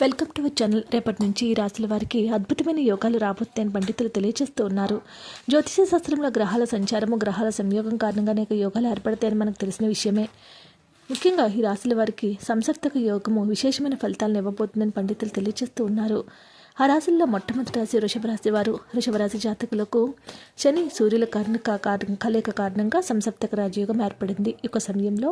Welcome to our channel రేపటి నుంచి ఈ రాశుల వారికి అద్భుతమైన యోగాలు రాబోతాయని పండితులు తెలియజేస్తూ ఉన్నారు జ్యోతిష శాస్త్రంలో గ్రహాల సంచారము గ్రహాల సంయోగం కారణంగా అనేక యోగాలు ఏర్పడతాయని మనకు తెలిసిన విషయమే. ముఖ్యంగా ఈ రాశుల వారికి సంసర్తక యోగము విశేషమైన ఫలితాలను ఇవ్వబోతుందని పండితులు తెలియజేస్తూ ఉన్నారు. ఆ రాశుల్లో మొట్టమొదటి రాశి వృషభరాశి వారు వృషభరాశి జాతకులకు శని సూర్యుల కారణక కారణం కలయిక కారణంగా సంసప్తక రాజయోగం ఏర్పడింది. ఈ యొక్క సమయంలో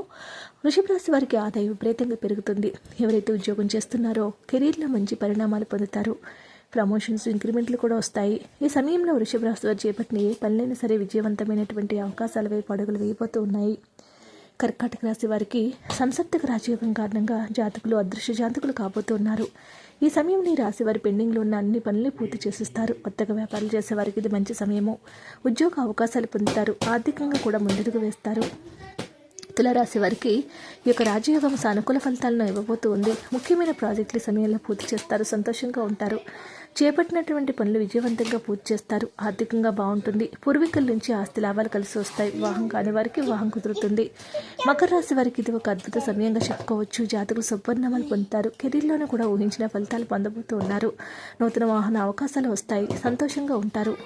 వృషభరాశి వారికి ఆదాయం విపరీతంగా పెరుగుతుంది. ఎవరైతే ఉద్యోగం చేస్తున్నారో కెరీర్లో మంచి పరిణామాలు పొందుతారు. ప్రమోషన్స్ ఇంక్రిమెంట్లు కూడా వస్తాయి. ఈ సమయంలో వృషభ రాశి వారు చేపట్టిన ఏ పనులైనా సరే విజయవంతమైనటువంటి అవకాశాల వైపు అడుగులు వేయబోతూ ఉన్నాయి. కర్కాటక రాశి వారికి సంసప్తక రాజయోగం కారణంగా జాతకులు అదృశ్య జాతకులు కాబోతున్నారు. ఈ సమయంలో ఈ రాశి వారి పెండింగ్లో ఉన్న అన్ని పనులు పూర్తి చేసిస్తారు. కొత్తగా వ్యాపారాలు చేసే వారికి ఇది మంచి సమయము. ఉద్యోగ అవకాశాలు పొందుతారు. ఆర్థికంగా కూడా ముందడుగు వేస్తారు. తులరాశి వారికి ఈ యొక్క రాజయోగం సానుకూల ఫలితాలను ఇవ్వబోతూ ఉంది ముఖ్యమైన ప్రాజెక్టులు సమయంలో పూర్తి చేస్తారు. సంతోషంగా ఉంటారు. చేపట్టినటువంటి పనులు విజయవంతంగా పూర్తి చేస్తారు. ఆర్థికంగా బాగుంటుంది. పూర్వీకుల నుంచి ఆస్తి లాభాలు కలిసి వస్తాయి. వివాహం కాని వారికి వివాహం కుదురుతుంది. మకర రాశి వారికి ఇది ఒక అద్భుత సమయంగా చెప్పుకోవచ్చు. జాతకులు సువర్ణమాలు పొందుతారు. కెరీర్లోనూ కూడా ఊహించిన ఫలితాలు పొందబోతూ ఉన్నారు నూతన వాహన అవకాశాలు వస్తాయి. సంతోషంగా ఉంటారు.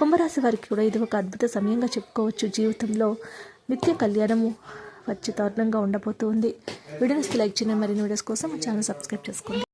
కుంభరాశి వారికి కూడా ఇది ఒక అద్భుత సమయంగా చెప్పుకోవచ్చు. జీవితంలో నిత్య కళ్యాణము వచ్చి దారుణంగా ఉండబోతుంది. వీడియోస్ లైక్ చేయండి. మరిన్ని వీడియోస్ కోసం ఛానల్ సబ్స్క్రైబ్ చేసుకోండి.